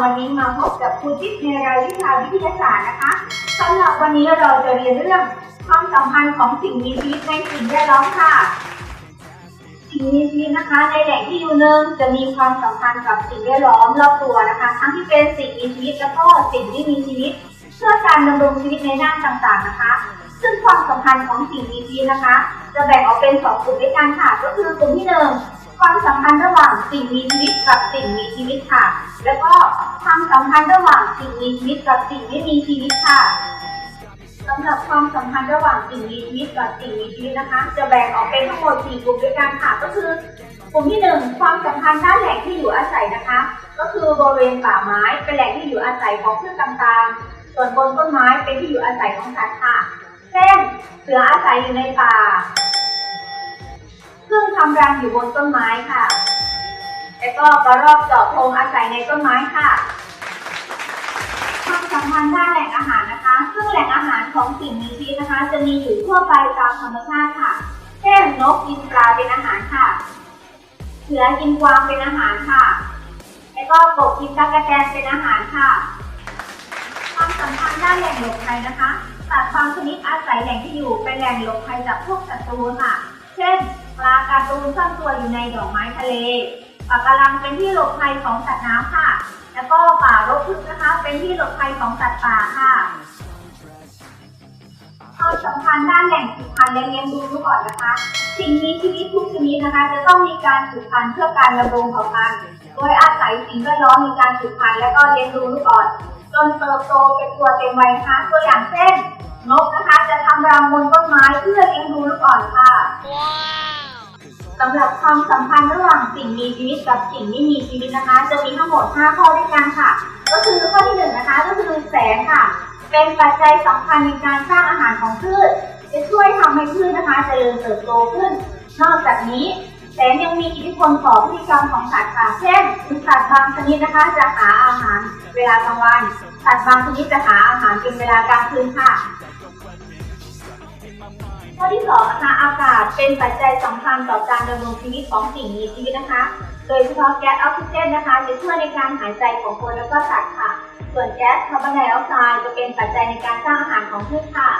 วันี้มาพบกับครูจิ๊บในรายวิชาวิทยาศาสตร์นะคะสำหรับวันนี้เราจะเรียนเรื่องความสัมพันธ์ของสิ่งมีชีวิตในสิ่งแวดล้อมค่ะ สิ่งมีชีวิตนะคะ ในแหล่งที่อยู่หนึ่งจะมีความสัมพันธ์กับสิ่งแวดล้อมรอบตัวนะคะ ทั้งที่เป็นสิ่งมีชีวิตแล้วก็สิ่งที่มีชีวิต เพื่อการดำรงชีวิตในด้านต่างๆนะคะ ซึ่งความสัมพันธ์ของสิ่งมีชีวิตนะคะ จะแบ่งออกเป็นสองกลุ่มด้วยกันค่ะ ก็คือกลุ่มที่หนึ่ง ความสัมพันธ์ระหว่างสิ่งมีชีวิตกับสิ่งมีชีวิตค่ะ แล้วก็ความสัมพันธ์ระหว่างสิ่งมีชีวิตกับสิ่งไม่มีชีวิตค่ะสำหรับความสัมพันธ์ระหว่างสิ่งมีชีวิตกับสิ่งมีชีวิตนะคะ จะแบ่งออกเป็นทั้งหมดสี่กลุ่มด้วยกันค่ะ ก็คือกลุ่มที่หนึ่งความสัมพันธ์ด้านแหล่งที่อยู่อาศัยนะคะ ก็คือบริเวณป่าไม้เป็นแหล่งที่อยู่อาศัยของพืชต่างๆ ส่วนบนต้นไม้เป็นที่อยู่อาศัยของสัตว์ค่ะ เช่น เสืออาศัยอยู่ในป่า พึ่งทำรังอยู่บนต้นไม้ค่ะ แล้วก็กระรอกเจาะโพรงอาศัยในต้นไม้ค่ะความสัมพันธ์ด้านแหล่งอาหารนะคะ ซึ่งแหล่งอาหารของสิ่งมีชีวิตนะคะ จะมีอยู่ทั่วไปตามธรรมชาติค่ะ เช่นนกกินปลาเป็นอาหารค่ะ เสือกินกวางเป็นอาหารค่ะ แล้วก็กบกินตะกะแตนเป็นอาหารค่ะ ความสัมพันธ์ด้านแหล่งหลบภัยนะคะสัตว์บางชนิดอาศัยแหล่งที่อยู่เป็นแหล่งหลบภัยจากพวกศัตรูค่ะ เช่น ปลาการ์ตูนซ่อนตัวอยู่ในดอกไม้ทะเลปลากระลังเป็นที่หลบภัยของสัตว์น้ำค่ะ แล้วก็ป่ารกทึบนะคะ เป็นที่หลบภัยของสัตว์ป่าค่ะความสัมพันธ์ด้านแหล่งสืบพันธุ์และเลี้ยงดูลูกอ่อนนะคะ สิ่งมีชีวิตทุกชนิดนะคะ จะต้องมีการสืบพันธุ์เพื่อการดำรงเผ่าพันธุ์โดยอาศัยสิ่งแวดล้อมในการสืบพันธุ์และก็เลี้ยงดูลูกอ่อนจนเติบโตเป็นตัวเต็มวัยค่ะตัวอย่างเช่นนกนะคะจะทำรังบนต้นไม้เพื่อเลี้ยงดูลูกอ่อนค่ะ สำหรับความสัมพันธ์ระหว่างสิ่งมีชีวิตกับสิ่งไม่มีชีวิตนะคะ จะมีทั้งหมด 5 ข้อด้วยกันค่ะ ก็คือข้อที่หนึ่งนะคะก็คือแสงค่ะ เป็นปัจจัยสำคัญในการสร้างอาหารของพืช จะช่วยทำให้พืชนะคะเจริญเติบโตขึ้น นอกจากนี้แสงยังมีอิทธิพลต่อพฤติกรรมของสัตว์ค่ะ เช่นสัตว์บางชนิดนะคะจะหาอาหารเวลากลางวัน สัตว์บางชนิดจะหาอาหารเป็นเวลากลางคืนค่ะ ข้อที่สองนะคะอากาศเป็นปัจจัยสำคัญต่อการดำรงชีวิตของสิ่งมีชีวิตนะคะ โดยเฉพาะแก๊สออกซิเจนนะคะจะช่วยในการหายใจของคนและก็สัตว์ค่ะ ส่วนแก๊สคาร์บอนไดออกไซด์จะเป็นปัจจัยในการสร้างอาหารของพืชค่ะ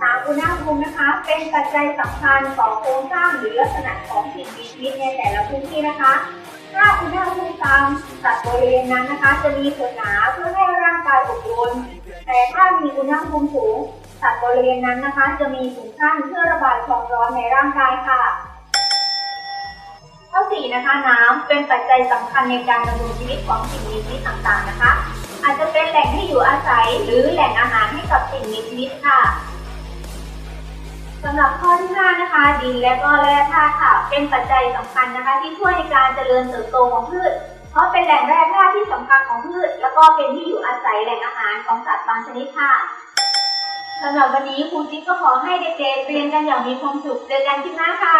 สามอุณหภูมินะคะ เป็นปัจจัยสำคัญต่อโครงสร้างหรือลักษณะของสิ่งมีชีวิตในแต่ละพื้นที่นะคะถ้าอุณหภูมิต่ำสัตว์บริเวณนั้นนะคะ จะมีขนหนาเพื่อให้ร่างกายอบอุ่นแต่ถ้ามีอุณหภูมิสูง สัตว์บริเวณนั้นนะคะ จะมีถุงขั้นเพื่อระบายความร้อนในร่างกายค่ะ ข้อสี่นะคะน้ำเป็นปัจจัยสำคัญในการดำรงชีวิตของสิ่งมีชีวิตต่างๆนะคะ อาจจะเป็นแหล่งที่อยู่อาศัย หรือแหล่งอาหารให้กับสิ่งมีชีวิตค่ะสำหรับข้อที่5นะคะ ดินและก็แร่ธาตุค่ะ เป็นปัจจัยสำคัญนะคะ ที่ช่วยในการเจริญเติบโตของพืช เพราะเป็นแหล่งแร่ธาตุที่สำคัญของพืช แล้วก็เป็นที่อยู่อาศัยแหล่งอาหารของสัตว์บางชนิดค่ะ สำหรับวันนี้ครูจิ๊บก็ขอให้เด็กๆเรียนกันอย่างมีความสุขเจอกันที่หน้าค่ะ